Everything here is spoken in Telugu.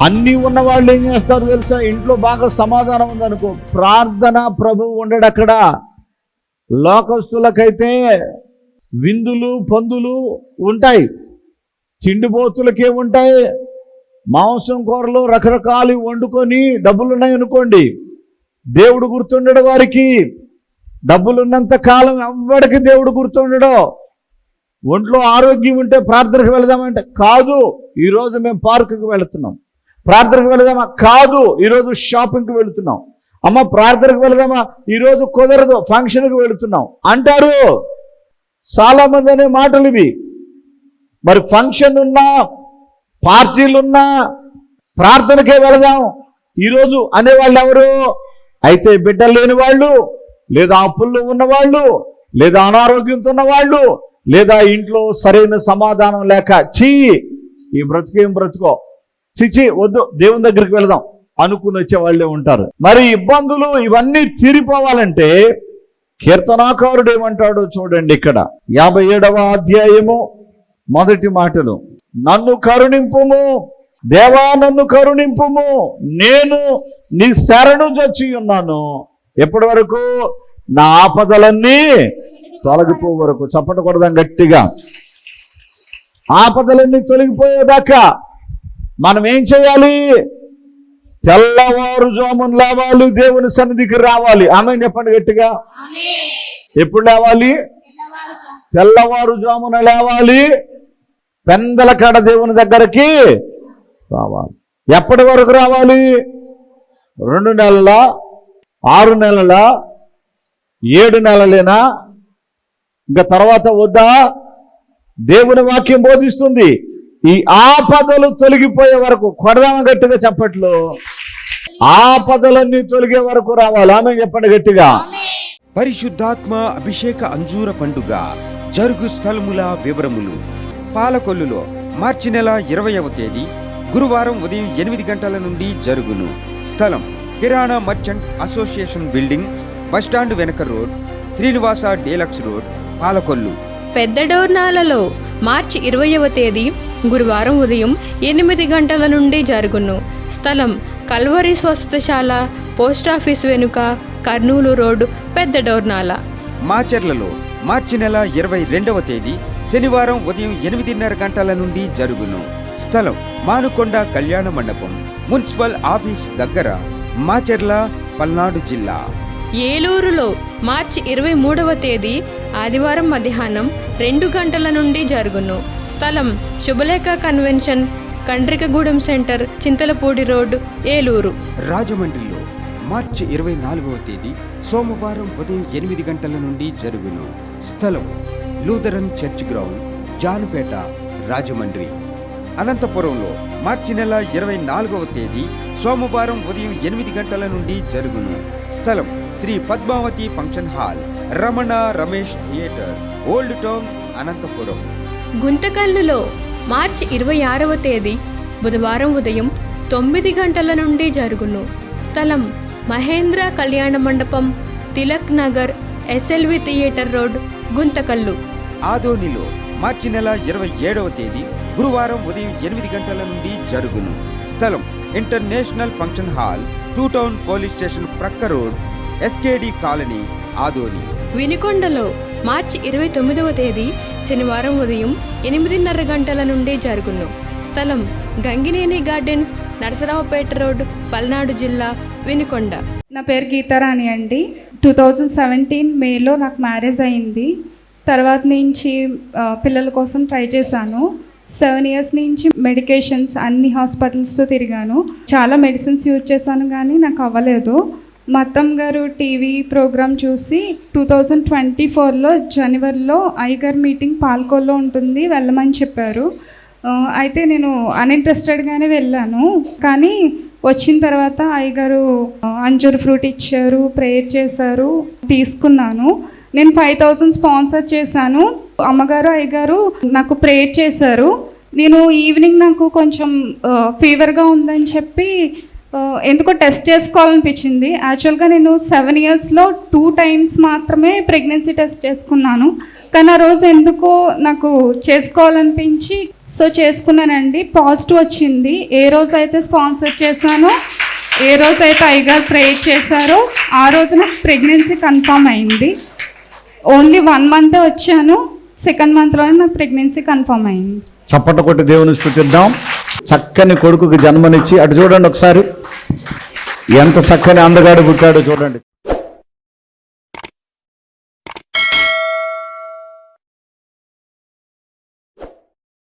అన్నీ ఉన్నవాళ్ళు ఏం చేస్తారు తెలుసా? ఇంట్లో బాగా సమాధానం ఉందనుకో. ప్రార్థన ప్రభువు ఉండడు అక్కడ. లోకస్తులకైతే విందులు పందులు ఉంటాయి. చిండిపోతులకే ఉంటాయి. మాంసం కూరలు రకరకాలు వండుకొని డబ్బులు ఉన్నాయి అనుకోండి. దేవుడు గుర్తుండడు వారికి. డబ్బులున్నంత కాలం ఎవ్వడికి దేవుడు గుర్తుండడు. ఒంట్లో ఆరోగ్యం ఉంటే ప్రార్థనకు వెళదామంటే కాదు. ఈరోజు మేము పార్కుకి వెళుతున్నాం. ప్రార్థనకు వెళదామా? కాదు ఈరోజు షాపింగ్కి వెళుతున్నాం. అమ్మ ప్రార్థనకు వెళదామా? ఈరోజు కుదరదు ఫంక్షన్కి వెళుతున్నాం. అంటారు. చాలామంది అనే మాటలు ఇవి. మరి ఫంక్షన్ ఉన్నా పార్టీలున్నా ప్రార్థనకే వెళదాం. ఈరోజు అనేవాళ్ళు ఎవరు? అయితే బిడ్డలు లేని వాళ్ళు లేదా అప్పుల్లో ఉన్నవాళ్ళు లేదా అనారోగ్యంతో ఉన్నవాళ్ళు లేదా ఇంట్లో సరైన సమాధానం లేక చీ ఈ బ్రతుకేం బ్రతుకో? చిచి వద్దు దేవుని దగ్గరికి వెళదాం. అనుకుని వచ్చే వాళ్ళే ఉంటారు. మరి ఇబ్బందులు ఇవన్నీ తీరిపోవాలంటే కీర్తనాకారుడు ఏమంటాడో చూడండి ఇక్కడ. యాభై ఏడవ అధ్యాయము మొదటి మాటలు. నన్ను కరుణింపుము దేవా నన్ను కరుణింపుము నేను నీ శరణు చచ్చి ఉన్నాను. ఎప్పటి వరకు? నా ఆపదలన్నీ తొలగిపో వరకు. చప్పటకూడదాం గట్టిగా. ఆపదలన్నీ తొలగిపోయేదాకా మనం ఏం చేయాలి? తెల్లవారుజామున లేవాలి దేవుని సన్నిధికి రావాలి. ఆమె చెప్పండి గట్టిగా. ఎప్పుడు లేవాలి? తెల్లవారుజామున లేవాలి. పెందల కాడ దేవుని దగ్గరికి రావాలి. ఎప్పటి వరకు రావాలి? రెండు నెలల? ఆరు నెలల? ఏడు నెలలేనా? ఇంకా తర్వాత వద్దా? దేవుని వాక్యం బోధిస్తుంది. ఈ ఆపదలు తొలగిపోయే వరకు కొడదామ గట్టిగా చెప్పట్లు. ఆపదలన్నీ తొలగే వరకు రావాలి. ఆమె చెప్పండి గట్టిగా. పరిశుద్ధాత్మ అభిషేక అంజూర పండుగ జరుగు స్థలముల వివరములు. పాలకొల్లులో మార్చి నెల ఇరవైవ తేదీ గురువారం ఉదయం ఎనిమిది గంటల నుండి జరుగును. స్థలం kirana merchant association building bus stand వెనక road Srinivasa deluxe road Palakollu. పెద్ద డోర్నాలలో మార్చి ఇరవయవ తేదీ గురువారం ఉదయం ఎనిమిది గంటల నుండి జరుగును. స్థలం కల్వరి స్వస్థశాల పోస్టాఫీస్ వెనుక కర్నూలు రోడ్డు పెద్ద డోర్నాల. మాచెర్లలో మార్చి నెల ఇరవై రెండవ తేదీ శనివారం ఉదయం ఎనిమిదిన్నర గంటల నుండి జరుగును. స్థలం మానుకొండ కళ్యాణ మండపం మున్సిపల్ ఆఫీస్ దగ్గర మాచెర్ల పల్నాడు జిల్లా. ఏలూరులో మార్చి ఇరవై మూడవ తేదీ ఆదివారం మధ్యాహ్నం రెండు గంటల నుండి జరుగును. స్థలం Shubhalekha convention Kandrikagudem centre Chintalapudi road Eluru. రాజమండ్రిలో మార్చి ఇరవై నాలుగవ తేదీ సోమవారం ఉదయం ఎనిమిది గంటల నుండి జరుగును. స్థలం Lutheran church ground Janupeta Rajahmundry. అనంతపురంలో మార్చి నెల ఇరవై నాలుగవ తేదీ సోమవారం ఉదయం ఎనిమిది గంటల నుండి జరుగును. స్థలం Shri Padmavati function hall. Ramana Ramesh theatre old town Anantapuram. గుంతకల్లులో మార్చి ఇరవై ఆరవ తేదీ బుధవారం ఉదయం తొమ్మిది గంటల నుండి జరుగును. స్థలం మహేంద్ర కళ్యాణ మండపం Tilak Nagar SLV theatre road Guntakal. ఆదోనిలో మార్చి నెల ఇరవై ఏడవ తేదీ గురువారం ఉదయం ఎనిమిది గంటల నుండి జరుగును. స్థలం international function hall two town police station ప్రక్క రోడ్ ఎస్కేడి కాలనీ ఆదోని. వినుకొండలో మార్చి ఇరవై తొమ్మిదవ తేదీ శనివారం ఉదయం ఎనిమిదిన్నర గంటల నుండి జరుగును. స్థలం గంగినేని గార్డెన్స్ నరసరావుపేట రోడ్ పల్నాడు జిల్లా వినుకొండ. నా పేరు గీతారాణి అండి. టూ థౌజండ్ సెవెంటీన్ మేలో నాకు మ్యారేజ్ అయింది. తర్వాత నుంచి పిల్లల కోసం ట్రై చేశాను. సెవెన్ ఇయర్స్ నుంచి మెడికేషన్స్ అన్ని హాస్పిటల్స్తో తిరిగాను. చాలా మెడిసిన్స్ యూజ్ చేశాను కానీ నాకు అవ్వలేదు. మా అత్తమ్మ గారు టీవీ ప్రోగ్రామ్ చూసి టూ థౌజండ్ ట్వంటీ ఫోర్లో జనవరిలో ఐగర్ మీటింగ్ పాల్కోల్లో ఉంటుంది వెళ్ళమని చెప్పారు. అయితే నేను అన్ఇంట్రెస్టెడ్గానే వెళ్ళాను. కానీ వచ్చిన తర్వాత అయ్యగారు అంజూర్ ఫ్రూట్ ఇచ్చారు ప్రేయర్ చేశారు తీసుకున్నాను. నేను ఫైవ్ థౌజండ్ స్పాన్సర్ చేశాను. అమ్మగారు అయ్యగారు నాకు ప్రేయర్ చేశారు. నేను ఈవినింగ్ నాకు కొంచెం ఫీవర్గా ఉందని చెప్పి ఎందుకో టెస్ట్ చేసుకోవాలనిపించింది. యాక్చువల్గా నేను సెవెన్ ఇయర్స్లో టూ టైమ్స్ మాత్రమే ప్రెగ్నెన్సీ టెస్ట్ చేసుకున్నాను. కానీ ఆ రోజు ఎందుకో నాకు చేసుకోవాలనిపించి సో చేసుకున్నానండి. పాజిటివ్ వచ్చింది. ఏ రోజు అయితే స్పాన్సర్ చేశానో ఏ రోజు అయితే అయ్యగారు ప్రే చేశారో ఆ రోజు నాకు ప్రెగ్నెన్సీ కన్ఫామ్ అయింది. ఓన్లీ వన్ మంతే వచ్చాను. సెకండ్ మంత్లోనే నాకు ప్రెగ్నెన్సీ కన్ఫామ్ అయింది. చప్పట కొట్టి దేవుని స్థుతిద్దాం. చక్కని కొడుకుకి జన్మనిచ్చి అటు చూడండి ఒకసారి. ఎంత చక్కని అందగాడు పుట్టాడో చూడండి.